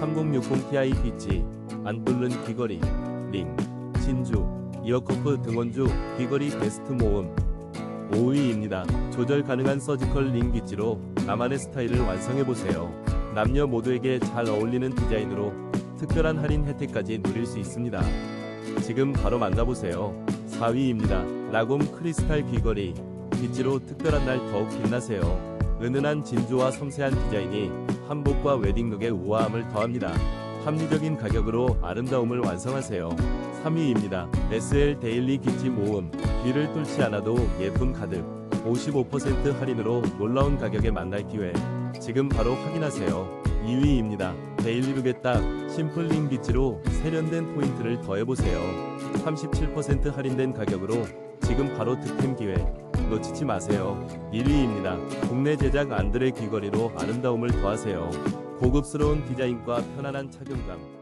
3060 Ti 비치, 안 뚫는 귀걸이, 링, 진주, 이어커프 등원주, 귀걸이 베스트 모음. 5위입니다. 조절 가능한 서지컬 링 비치로 나만의 스타일을 완성해보세요. 남녀 모두에게 잘 어울리는 디자인으로 특별한 할인 혜택까지 누릴 수 있습니다. 지금 바로 만나보세요. 4위입니다. 라곰 크리스탈 귀걸이. 비치로 특별한 날 더욱 빛나세요. 은은한 진주와 섬세한 디자인이 한복과 웨딩룩의 우아함을 더합니다. 합리적인 가격으로 아름다움을 완성하세요. 3위입니다. SL 데일리 기치 모음. 귀를 뚫지 않아도 예쁨 가득. 55% 할인으로 놀라운 가격에 만날 기회. 지금 바로 확인하세요. 2위입니다. 데일리룩에 딱 심플링 비치로 세련된 포인트를 더해보세요. 37% 할인된 가격으로 지금 바로 득템 기회. 놓치지 마세요. 1위입니다. 국내 제작 안드레 귀걸이로 아름다움을 더하세요. 고급스러운 디자인과 편안한 착용감.